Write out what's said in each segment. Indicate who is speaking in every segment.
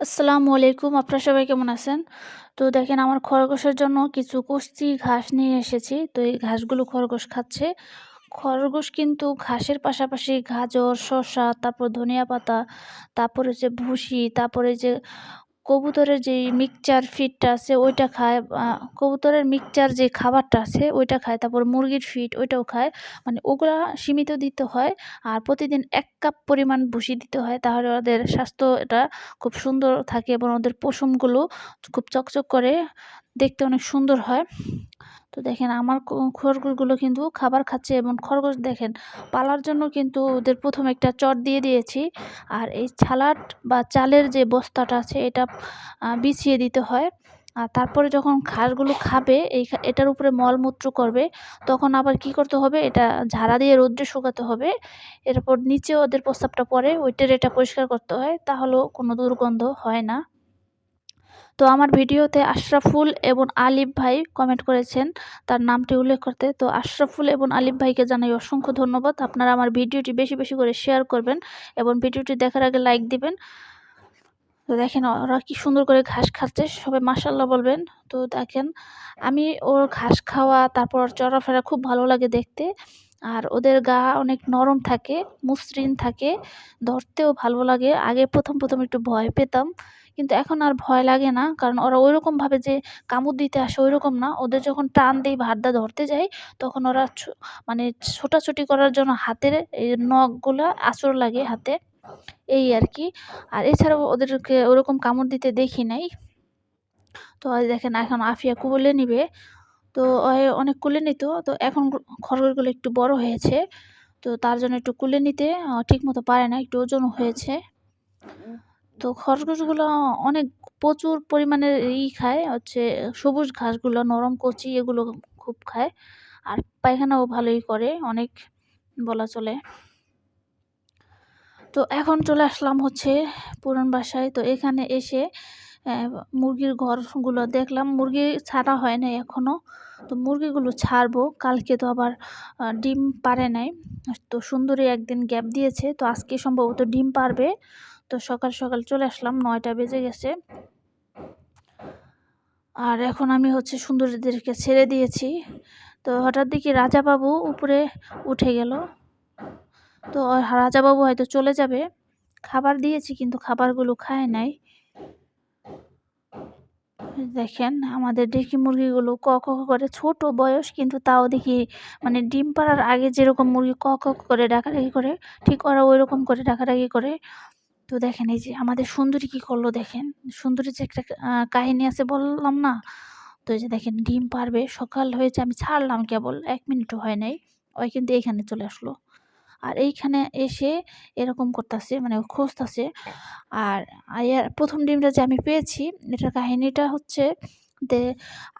Speaker 1: আসসালামু আলাইকুম আপনারা সবাই কেমন আছেন? তো দেখেন আমার খরগোশের জন্য কিছু কষ্টি ঘাস নিয়ে এসেছি। তো এই ঘাসগুলো খরগোশ খাচ্ছে। খরগোশ কিন্তু ঘাসের পাশাপাশি গাজর, শসা, তারপর ধনিয়া পাতা, তারপরে যে ভুসি, তারপরে যে কবুতরের যেই মিক্সচার ফিডটা আছে ওইটা খায়। কবুতরের মিক্সচার যে খাবারটা আছে ওইটা খায়। তারপর মুরগির ফিড ওইটাও খায়। মানে ওগুলা সীমিত দিতে হয়। আর প্রতিদিন এক কাপ পরিমাণ ভুসি দিতে হয়। তাহলে ওদের স্বাস্থ্যটা খুব সুন্দর থাকে এবং ওদের পশমগুলো খুব চকচক করে, দেখতে অনেক সুন্দর হয়। তো দেখেন আমার খরগোশগুলো কিন্তু খাবার খাচ্ছে এবং খরগোশ দেখেন পালার জন্য কিন্তু ওদের প্রথম একটা চট দিয়ে দিয়েছি। আর এই ছালাট বা চালের যে বস্তাটা আছে এটা বিছিয়ে দিতে হয়। আর তারপরে যখন ঘাসগুলো খাবে, এই এটার উপরে মলমূত্র করবে, তখন আবার কি করতে হবে এটা ঝাড়া দিয়ে রৌদ্রে শুকাতে হবে। এরপর নিচেও ওদের প্রস্তাবটা পরে ওইটার এটা পরিষ্কার করতে হয়, তাহলেও কোনো দুর্গন্ধ হয় না। তো আমার ভিডিওতে আশরাফুল এবং আলিফ ভাই কমেন্ট করেছেন তার নামটি উল্লেখ করতে। তো আশরাফুল এবং আলিফ ভাইকে জানাই অসংখ্য ধন্যবাদ। আপনারা আমার ভিডিওটি বেশি, বেশি করে শেয়ার করবেন এবং ভিডিওটি দেখার আগে লাইক দিবেন। তো দেখেন ওরা কি সুন্দর করে ঘাস খাচ্ছে সবাই মাশাআল্লাহ বলবেন। তো দেখেন আমি ওর ঘাস খাওয়া তারপর চলাফেরা খুব ভালো লাগে দেখতে। আর ওদের গা অনেক নরম থাকে, মসৃণ থাকে, ধরতেও ভালো লাগে। আগে ১ম, ১ম একটু ভয় পেতাম। কিন্তু এখন আর ভয় লাগে না। কারণ ওরা ঐরকমভাবে যে কামড় দিতে আসে ঐরকম না। ওদের যখন টান দেই ভারদা ধরতে যাই, তখন ওরা মানে ছোটাছুটি করার জন্য হাতের এই নখগুলো আঁচড় লাগে হাতে। এই আর কি আর এছাড়াও ওদেরকে ওরকম কামড় দিতে দেখি নাই। তো দেখেন, এখন আফিয়া কুবলে নিবে। তো অনেক কুলে নিত। তো এখন খরগোশগুলো একটু বড় হয়েছে। তো তার জন্য একটু কুলে নিতে ঠিক মতো পারে না। একটু ওজন হয়েছে। তো খরগোশগুলো অনেক প্রচুর পরিমাণে ই খায়, হচ্ছে সবুজ ঘাসগুলো, নরম কচি এগুলো খুব খায়। আর পায়খানাও ভালোই করে অনেক বলা চলে। তো এখন চলে আসলাম হচ্ছে পুরান বাসায়। তো এখানে এসে মুরগির ঘরগুলো দেখলাম। মুরগি ছাড়া হয় নাই এখনও তো মুরগিগুলো ছাড়বো। কালকে তো আবার ডিম পারে নাই। তো সুন্দরী একদিন গ্যাপ দিয়েছে। তো আজকে সম্ভবত ডিম পাড়বে। তো সকাল, সকাল চলে আসলাম নয়টা বেজে গেছে। আর এখন আমি হচ্ছে সুন্দরীদেরকে ছেড়ে দিয়েছি। তো হঠাৎ দেখি রাজাবাবু উপরে উঠে গেল। তো রাজাবাবু হয়তো চলে যাবে। খাবার দিয়েছি কিন্তু খাবারগুলো খায় নাই। দেখেন আমাদের দেশি মুরগিগুলো ক ক করে ছোট বয়স কিন্তু তাও দেখি মানে ডিম পাড়ার আগে যেরকম মুরগি ক ক করে ডাকাডাকি করে ঠিক ওরা ওই রকম করে ডাকাডাকি করে। তো দেখেন, এই যে আমাদের সুন্দরী কি করল দেখেন। সুন্দরী যে একটা কাহিনী আছে বললাম না? তো এই যে দেখেন, ডিম পারবে, সকাল হয়েছে, আমি ছাড়লাম কেবল, এক মিনিটও হয় নাই। ওই কিন্তু এইখানে চলে আসলো। আর এইখানে এসে এরকম করতাছে মানে খুঁজতাছে। আর ১ম ডিমটা যে আমি পেয়েছি, এটার কাহিনীটা হচ্ছে যে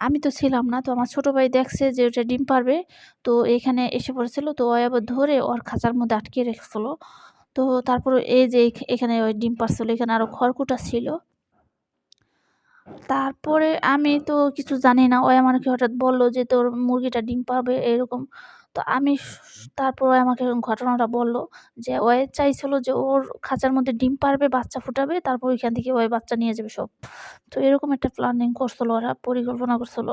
Speaker 1: আমি তো ছিলাম না। তো আমার ছোট ভাই দেখছে যে ওটা ডিম পারবে, তো এখানে এসে পড়েছিল। তো ও আবার ধরে ওর খাঁচার মধ্যে আটকে রেখেছিল। তো তারপরে এই যে এখানে ওই ডিম পাড়ছিল এখানে আরও খড়কুটা ছিল। তারপরে আমি তো কিছু জানি না। ও আমাকে হঠাৎ বলল যে তোর মুরগিটা ডিম পাড়বে এরকম। তো আমি তারপর ও আমাকে ঘটনাটা বলল যে ও চাইছিল যে ওর খাঁচার মধ্যে ডিম পাড়বে, বাচ্চা ফুটাবে তারপর ওইখান থেকে ওই বাচ্চা নিয়ে যাবে সব। তো এরকম একটা প্ল্যানিং করছিল ওরা, পরিকল্পনা করছিল।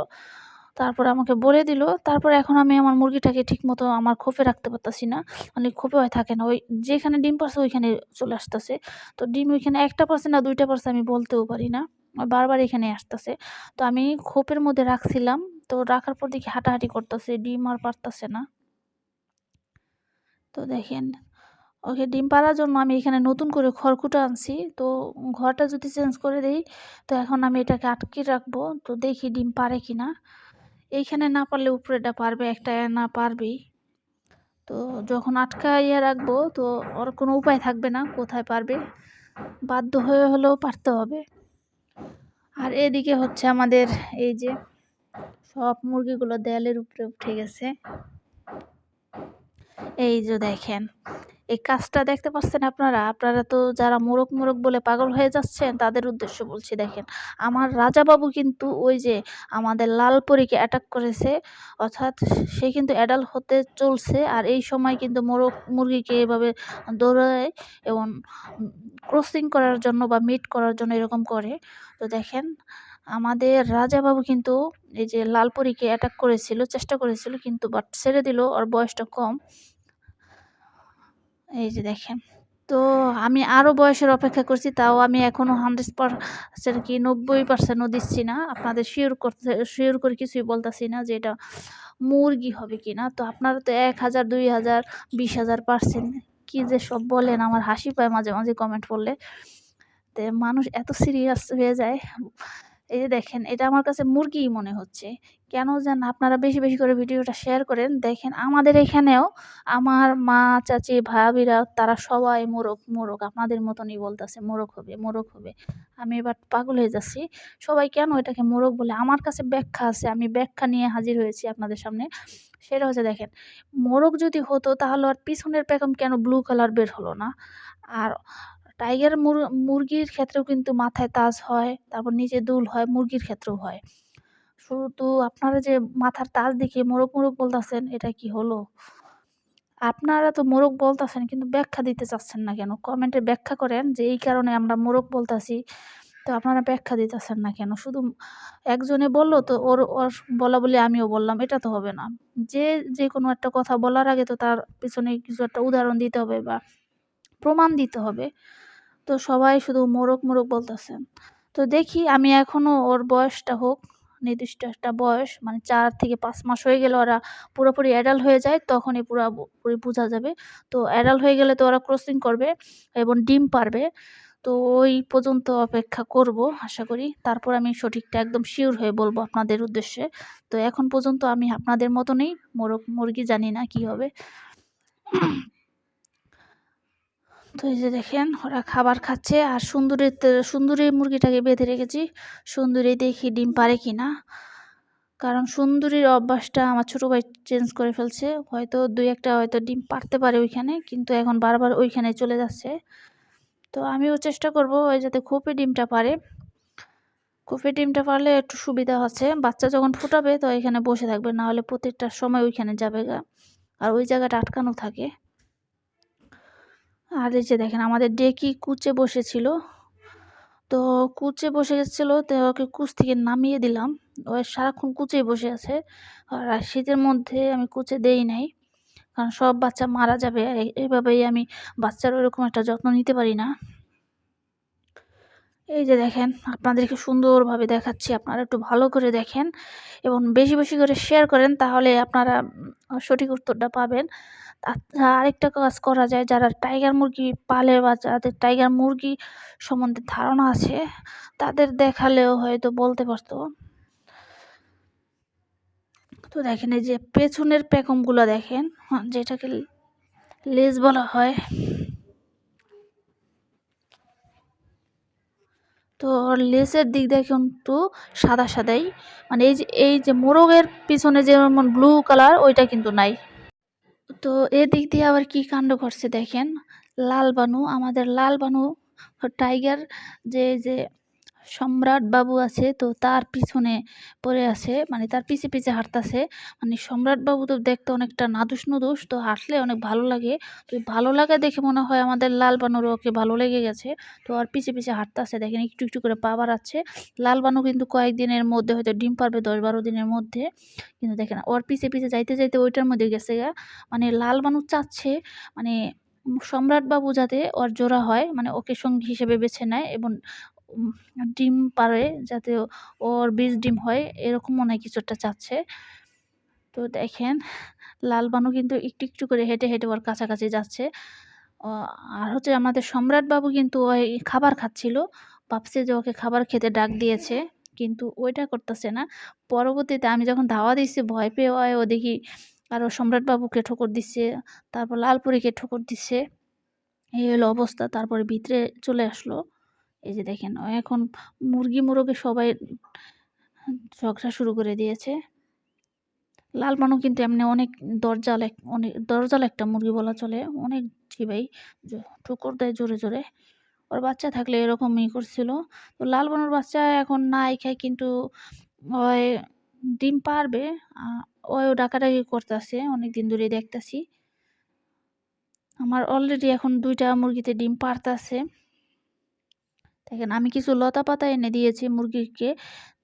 Speaker 1: তারপরে আমাকে বলে দিল। তারপর এখন আমি আমার মুরগিটাকে ঠিকমতো আমার খোপে রাখতে পারতাছি না। মানে খোপে হয়, থাকে না। ওই যেখানে ডিম পাড়ছে ওইখানে চলে আসতেছে। তো ডিম ওইখানে ১ টা পারছে না ২ টা পারছে, আমি বলতেও পারি না। বারবার এখানে আসতেছে। তো আমি খোপের মধ্যে রাখছিলাম। তো রাখার পর দেখি হাঁটাহাঁটি করতেছে। ডিম আর পারতেছে না। তো দেখেন, ওকে ডিম পাড়ার জন্য আমি এখানে নতুন করে খড়কুটো আনছি। তো ঘরটা যদি চেঞ্জ করে দেই, তো এখন আমি এটাকে আটকে রাখব। তো দেখি ডিম পারে কিনা। এইখানে না পারলে উপরেটা পারবে, একটা না পারবেই। তো যখন আটকা ইয়ে রাখব তো ওর কোনো উপায় থাকবে না কোথায় পারবে। বাধ্য হয়ে হলেও পারতে হবে। আর এদিকে হচ্ছে আমাদের এই যে সব মুরগিগুলো দেয়ালের উপরে উঠে গেছে। এই যে দেখেন, এই কাজটা দেখতে পাচ্ছেন আপনারা? আপনারা তো যারা মোরগ মোরগ বলে পাগল হয়ে যাচ্ছেন, তাদের উদ্দেশ্য বলছি দেখেন, আমার রাজাবাবু কিন্তু ওই যে আমাদের লালপরীকে অ্যাটাক করেছে, অর্থাৎ সে কিন্তু অ্যাডাল্ট হতে চলছে, আর এই সময় কিন্তু মোরগ মুরগিকে এভাবে দৌড়ায় এবং ক্রসিং করার জন্য বা মিট করার জন্য এরকম করে। তো দেখেন আমাদের রাজাবাবু কিন্তু এই যে লালপরীকে অ্যাটাক করেছিল, চেষ্টা করেছিল কিন্তু বাট ছেড়ে দিল, ওর বয়সটা কম। এই যে দেখেন। তো আমি আরও বয়সের অপেক্ষা করছি, তাও আমি এখনও হান্ড্রেড পার্সেন্ট কি নব্বই পার্সেন্টও দিচ্ছি না। আপনাদের শিওর করতে শিওর করে কিছুই বলতেছি না যে এটা মুরগি হবে কি না তো আপনারা তো এক হাজার, দুই হাজার, বিশ হাজার পার্সেন্ট কী যে সব বলেন, আমার হাসি পায় মাঝে মাঝে কমেন্ট করলে তো মানুষ এত সিরিয়াস হয়ে যায়। এই যে দেখেন, এটা আমার কাছে মুরগিই মনে হচ্ছে। কেন যেন আপনারা বেশি বেশি করে ভিডিওটা শেয়ার করেন। দেখেন, আমাদের এখানেও আমার মা, চাচি, ভাবিরা, তারা সবাই মোরগ মোরগ। আপনাদের মতনই বলতেছে, মোরগ হবে মোরগ হবে। আমি এবার পাগল হয়ে যাচ্ছি। সবাই কেন এটাকে মোরগ বলে? আমার কাছে ব্যাখ্যা আছে, আমি ব্যাখ্যা নিয়ে হাজির হয়েছি আপনাদের সামনে। সেটা হচ্ছে, দেখেন, মোরগ যদি হতো তাহলে আর পিছনের প্যাকম কেন ব্লু কালার বের হলো না? আর টাইগার মুরগির ক্ষেত্রেও কিন্তু মাথায় তাজ হয়, তারপর নিচে দুল হয়, মুরগির ক্ষেত্রেও হয়। শুধু আপনারা যে মাথার তাজ দেখে মোরগ মোরগ বলতেছেন, এটা কি হলো? আপনারা তো মোরগ বলতেছেন, কিন্তু ব্যাখ্যা দিতে চাচ্ছেন না কেন? কমেন্টে ব্যাখ্যা করেন যে এই কারণে আমরা মোরগ বলতাছি, তো আপনারা ব্যাখ্যা দিতেছেন না কেন? শুধু একজনে বলল তো ওর ওর বলা বলে আমিও বললাম, এটা তো হবে না। যে যে কোনো একটা কথা বলার আগে তো তার পিছনে কিছু একটা উদাহরণ দিতে হবে বা প্রমাণ দিতে হবে। তো সবাই শুধু মোরগ মোরগ বলতেছেন। তো দেখি আমি এখনও ওর বয়সটা হোক, নির্দিষ্ট একটা বয়স মানে চার থেকে পাঁচ মাস হয়ে গেলে ওরা পুরোপুরি অ্যাডাল্ট হয়ে যায়, তখনই পুরোপুরি বোঝা যাবে। তো অ্যাডাল্ট হয়ে গেলে তো ওরা ক্রসিং করবে এবং ডিম পারবে। তো ওই পর্যন্ত অপেক্ষা করব, আশা করি। তারপর আমি সঠিকটা একদম শিওর হয়ে বলব আপনাদের উদ্দেশ্যে। তো এখন পর্যন্ত আমি আপনাদের মতনই মোরগ, মুরগি জানি না কি হবে। তো এই যে দেখেন, ওরা খাবার খাচ্ছে আর সুন্দরীর সুন্দরী মুরগিটাকে বেঁধে রেখেছি। সুন্দরী দেখি ডিম পারে কি না? কারণ সুন্দরীর অভ্যাসটা আমার ছোটো ভাই চেঞ্জ করে ফেলছে। হয়তো দুই একটা হয়তো ডিম পারতে পারে ওইখানে, কিন্তু এখন বারবার ওইখানে চলে যাচ্ছে। তো আমিও চেষ্টা করব ওই যাতে খোপে ডিমটা পারে। খোপে ডিমটা পারলে একটু সুবিধা হচ্ছে। বাচ্চা যখন ফুটাবে তো এখানে বসে থাকবে না হলে প্রত্যেকটা সময় ওইখানে যাবে গা। আর ওই জায়গাটা আটকানো থাকে। আর এই যে দেখেন, আমাদের ডেকি কুচে বসেছিল? তো কুচে বসে গেছিল, তো ওকে কুচ থেকে নামিয়ে দিলাম। ও সারাক্ষণ কুচেই বসে আছে। আর শীতের মধ্যে আমি কুচে দেই নাই, কারণ সব বাচ্চা মারা যাবে। এইভাবেই আমি বাচ্চার ওরকম একটা যত্ন নিতে পারি না। এই যে দেখেন, আপনাদেরকে সুন্দরভাবে দেখাচ্ছি। আপনারা একটু ভালো করে দেখেন এবং বেশি বেশি করে শেয়ার করেন, তাহলে আপনারা সঠিক উত্তরটা পাবেন। আরেকটা কাজ করা যায় যারা টাইগার মুরগি পালে বা যাদের টাইগার মুরগি সম্বন্ধে ধারণা আছে তাদের দেখালেও হয়তো বলতে পারতো। তো দেখেন এই যে পেছনের প্যাকমগুলো দেখেন হ্যাঁ, যেটাকে লেজ বলা হয়। তো লেসের দিক দিয়ে কিন্তু সাদা সাদাই মানে এই যে এই যে মোরগের পিছনে যেমন ব্লু কালার ওইটা কিন্তু নাই। তো এদিক দিয়ে আবার কি কাণ্ড ঘটছে দেখেন? লাল বানু, আমাদের লাল বানু টাইগার যে যে সম্রাট বাবু আছে, তো তার পিছনে পড়ে আছে মানে তার পিছে পিছে হাঁটতেছে। মানে সম্রাট বাবু তো দেখতে অনেকটা নাদুস নুদুস, তো হাঁটলে অনেক ভালো লাগে। তো ভালো লাগে দেখে মনে হয় আমাদের লাল বানুর ওকে ভালো লেগে গেছে। তো আর পিছে পিছে হাঁটতেছে, দেখেন একটু একটু করে পা বাড়াচ্ছে। লাল বানু কিন্তু কয়েকদিনের মধ্যে হয়তো ডিম পারবে দশ বারো দিনের মধ্যে। কিন্তু দেখেন, ওর পিছে পিছে যাইতে যাইতে ওইটার মধ্যে গেছে গা। মানে লাল বানু চাচ্ছে মানে সম্রাটবাবু যাতে ওর জোড়া হয় মানে ওকে সঙ্গী হিসেবে বেছে নেয় এবং ডিম পারে যাতে ওর বীজ ডিম হয় এরকম কিছু একটা চাচ্ছে। তো দেখেন লাল বানু কিন্তু একটু একটু করে হেঁটে হেঁটে ওর কাছাকাছি যাচ্ছে। আর হচ্ছে আমাদের সম্রাট বাবু কিন্তু ওই খাবার খাচ্ছিল, ভাবছে যে ওকে খাবার খেতে ডাক দিয়েছে, কিন্তু ওইটা করতেছে না। পরবর্তীতে আমি যখন ধাওয়া দিচ্ছি ভয় পেয়ে ও দেখি আরও সম্রাট বাবুকে ঠোকর দিচ্ছে, তারপর লালপুরিকে ঠোকর দিচ্ছে। এই হলো অবস্থা, তারপরে ভিতরে চলে আসলো। এই যে দেখেন এখন মুরগি মুরগে সবাই ঝগড়া শুরু করে দিয়েছে। লাল মানু কিন্তু এমনি অনেক দরজাল এক, অনেক দরজাল একটা মুরগি বলা চলে, অনেক ভাই ঠুকর দেয় জোরে জোরে। ওর বাচ্চা থাকলে এরকম এরকমই করছিল। তো লাল বানুর বাচ্চা এখন নাই খায় কিন্তু ওই ডিম পারবে ওই ডাকাডাকি করতেছে অনেক দিন ধরে দেখতেছি। আমার অলরেডি এখন দুইটা মুরগিতে ডিম পারতেছে। দেখেন, আমি কিছু লতা পাতা এনে দিয়েছি মুরগিকে।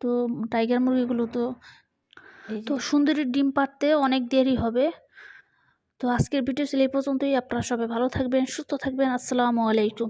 Speaker 1: তো টাইগার মুরগিগুলো তো তো সুন্দরী ডিম পাড়তে অনেক দেরি হবে। তো আজকের ভিডিও ছিল এই পর্যন্তই। আপনারা সবাই ভালো থাকবেন, সুস্থ থাকবেন। আসসালামু আলাইকুম।